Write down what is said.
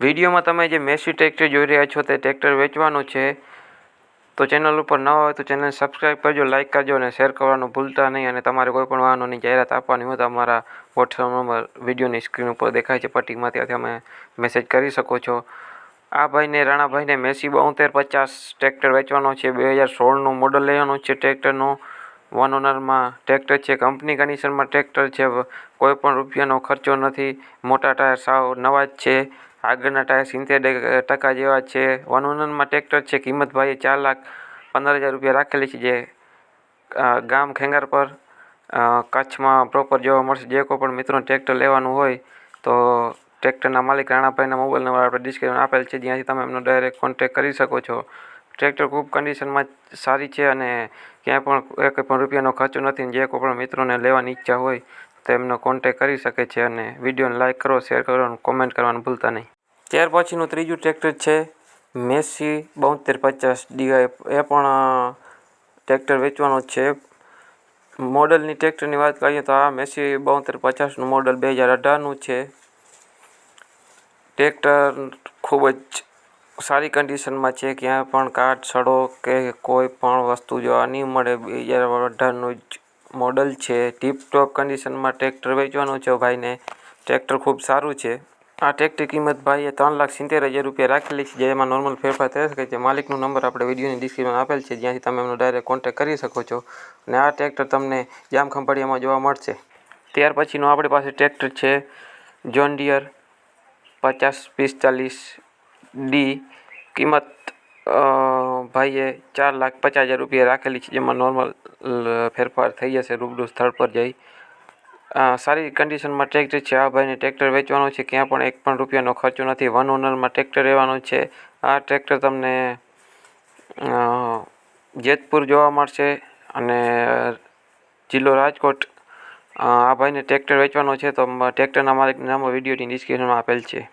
વિડીયોમાં તમે જે મેસી ટ્રેક્ટર જોઈ રહ્યા છો તે ટ્રેક્ટર વેચવાનું છે. તો ચેનલ ઉપર ન હોય તો ચેનલ સબસ્ક્રાઈબ કરજો, લાઇક કરજો અને શેર કરવાનું ભૂલતા નહીં. અને તમારે કોઈ પણ વાહનોની જાહેરાત આપવાની હોય તો અમારા વોટ્સઅપ નંબર વિડીયોની સ્ક્રીન ઉપર દેખાય છે. પટ્ટીમાં ત્યાંથી અમે મેસેજ કરી શકો છો. આ ભાઈને રાણાભાઈને મેસી બોતેર પચાસ ટ્રેક્ટર વેચવાનો છે. બે હજાર સોળનું મોડલ લેવાનું છે ટ્રેક્ટરનું. વન ઓનરમાં ટ્રેક્ટર છે. કંપની કન્ડિશનમાં ટ્રેક્ટર છે. કોઈ પણ રૂપિયાનો ખર્ચો નથી. મોટા ટાયર સાવ નવા જ છે. આગળના ટાયર સિત્તેર ટકા જેવા છે. વન ઓનરમાં ટ્રેક્ટર છે. કિંમત ભાઈએ ચાર લાખ પંદર હજાર રૂપિયા રાખેલી છે. જે ગામ ખેંગાર પર કચ્છમાં પ્રોપર જોવા મળશે. જે કોઈ પણ મિત્રોને ટ્રેક્ટર લેવાનું હોય તો ટ્રેક્ટરના માલિક રાણાભાઈના મોબાઈલ નંબર આપણે ડિસ્ક્રિપ્શન આપેલ છે. જ્યાંથી તમે એમનો ડાયરેક્ટ કોન્ટેક કરી શકો છો. ટ્રેક્ટર ખૂબ કન્ડિશનમાં સારી છે અને ક્યાંય પણ એક પણ રૂપિયાનો ખર્ચો નથી જે કોઈ પણ મિત્રોને લેવાની ઈચ્છા હોય તો એમનો કોન્ટેક કરી શકે છે અને વિડીયોને લાઇક કરો શેર કરો અને કોમેન્ટ કરવાનું ભૂલતા નહીં. ત્યાર પછીનું ત્રીજું ટ્રેક્ટર છે મેસી બોતેર પચાસ ડીઆઈ એ પણ ટ્રેક્ટર વેચવાનો છે. મોડલની ટ્રેક્ટરની વાત કરીએ તો આ મેસી બોતેર પચાસનું મોડલ બે હજાર અઢારનું છે. ટ્રેક્ટર ખૂબ જ સારી કન્ડિશનમાં છે ક્યાંય પણ કાટ, સડો કે કોઈ પણ વસ્તુ જોવા નહીં મળે, બે હજાર અઢારનું જ મોડલ છે. ટીપ ટોપ કન્ડિશનમાં ટ્રેક્ટર વેચવાનું છે ભાઈને. ટ્રેક્ટર ખૂબ સારું છે. આ ટ્રેક્ટર કિંમત ભાઈએ ત્રણ લાખ સિત્તેર હજાર રૂપિયા રાખેલી છે જેમાં નોર્મલ ફેરફાર થઈ શકે છે. માલિકનો નંબર આપણે વિડીયોની ડિસ્ક્રિપ્શન આપેલ છે, જ્યાંથી તમે એમનો ડાયરેક્ટ કોન્ટેક્ટ કરી શકો છો. અને આ ટ્રેક્ટર તમને જામ ખંભાળિયામાં જોવા મળશે. ત્યાર પછીનું આપણી પાસે ટ્રેક્ટર છે જોન ડિયર પચાસ પિસ્તાલીસ ડી કિંમત ભાઈએ ચાર લાખ પચાસ હજાર રૂપિયા રાખેલી છે, જેમાં નોર્મલ ફેરફાર થઈ જશે, રૂબરૂ સ્થળ પર જઈ. સારી કન્ડિશનમાં ટ્રેક્ટર છે. આ ભાઈને ટ્રેક્ટર વેચવાનું છે. ક્યાં પણ એક પણ રૂપિયાનો ખર્ચો નથી. વન ઓનરમાં ટ્રેક્ટર રહેવાનું છે. આ ટ્રેક્ટર તમને જેતપુર જોવા મળશે અને જિલ્લો રાજકોટ. આ ભાઈને ટ્રેક્ટર વેચવાનો છે. તો ટ્રેક્ટરના માલિકનું નામો વિડીયોની ડિસ્ક્રિપ્શનમાં આપેલ છે.